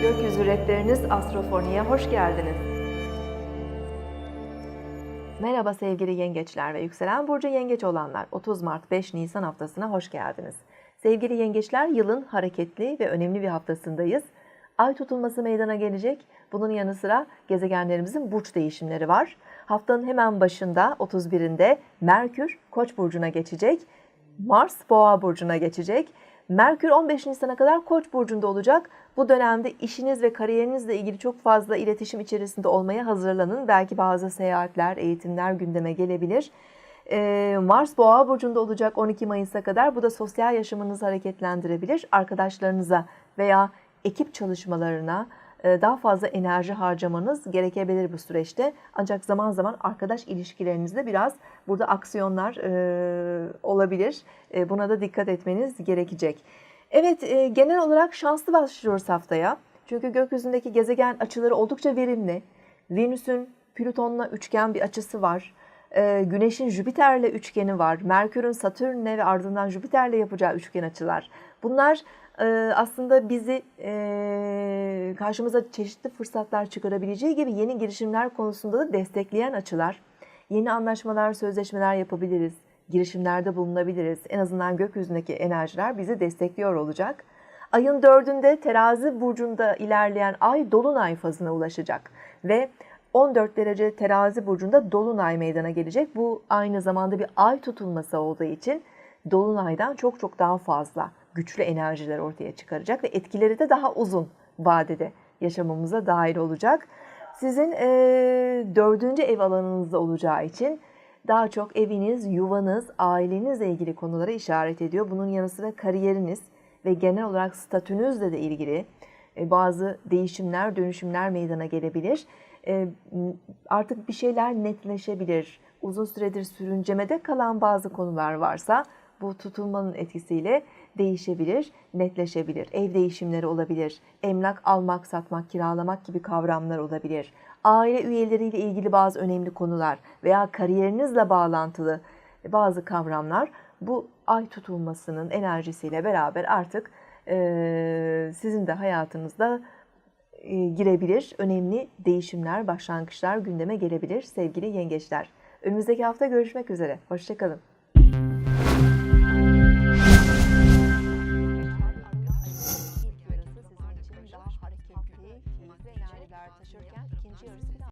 Hedefleriniz Astrofoni'ye hoş geldiniz. Merhaba sevgili yengeçler ve yükselen burcu yengeç olanlar. 30 Mart 5 Nisan haftasına hoş geldiniz. Sevgili yengeçler yılın hareketli ve önemli bir haftasındayız. Ay tutulması meydana gelecek. Bunun yanı sıra gezegenlerimizin burç değişimleri var. Haftanın hemen başında 31'inde Merkür Koç burcuna geçecek. Mars Boğa burcuna geçecek. Merkür 15 Nisan'a kadar Koç burcunda olacak. Bu dönemde işiniz ve kariyerinizle ilgili çok fazla iletişim içerisinde olmaya hazırlanın. Belki bazı seyahatler, eğitimler gündeme gelebilir. Ee, Mars Boğa burcunda olacak 12 Mayıs'a kadar. Bu da sosyal yaşamınızı hareketlendirebilir. Arkadaşlarınıza veya ekip çalışmalarına daha fazla enerji harcamanız gerekebilir bu süreçte. Ancak zaman zaman arkadaş ilişkilerinizde biraz burada aksiyonlar e, olabilir. E, Buna da dikkat etmeniz gerekecek. Evet, e, genel olarak şanslı başlıyoruz haftaya. Çünkü gökyüzündeki gezegen açıları oldukça verimli. Venüs'ün Plüton'la üçgen bir açısı var. E, Güneş'in Jüpiter'le üçgeni var. Merkür'ün Satürn'le ve ardından Jüpiter'le yapacağı üçgen açılar. Bunlar e, aslında bizi e, karşımıza çeşitli fırsatlar çıkarabileceği gibi yeni girişimler konusunda da destekleyen açılar. Yeni anlaşmalar, sözleşmeler yapabiliriz. Girişimlerde bulunabiliriz. En azından gökyüzündeki enerjiler bizi destekliyor olacak. Ayın dördünde terazi burcunda ilerleyen ay dolunay fazına ulaşacak. Ve 14 derece terazi burcunda dolunay meydana gelecek. Bu aynı zamanda bir ay tutulması olduğu için dolunaydan çok çok daha fazla güçlü enerjiler ortaya çıkaracak ve etkileri de daha uzun vadede yaşamamıza dahil olacak. Sizin e, dördüncü ev alanınızda olacağı için daha çok eviniz, yuvanız, ailenizle ilgili konulara işaret ediyor. Bunun yanı sıra kariyeriniz ve genel olarak statünüzle de ilgili bazı değişimler, dönüşümler meydana gelebilir. Artık bir şeyler netleşebilir. Uzun süredir sürüncemede kalan bazı konular varsa bu tutulmanın etkisiyle değişebilir, netleşebilir. Ev değişimleri olabilir, emlak almak, satmak, kiralamak gibi kavramlar olabilir. Aile üyeleriyle ilgili bazı önemli konular veya kariyerinizle bağlantılı bazı kavramlar bu ay tutulmasının enerjisiyle beraber artık e, sizin de hayatınızda e, girebilir. Önemli değişimler, başlangıçlar gündeme gelebilir sevgili yengeçler. Önümüzdeki hafta görüşmek üzere. Hoşçakalın. Yarısı sizin için daha hareketli, keyifli enerjiler taşırken ikinci yarısı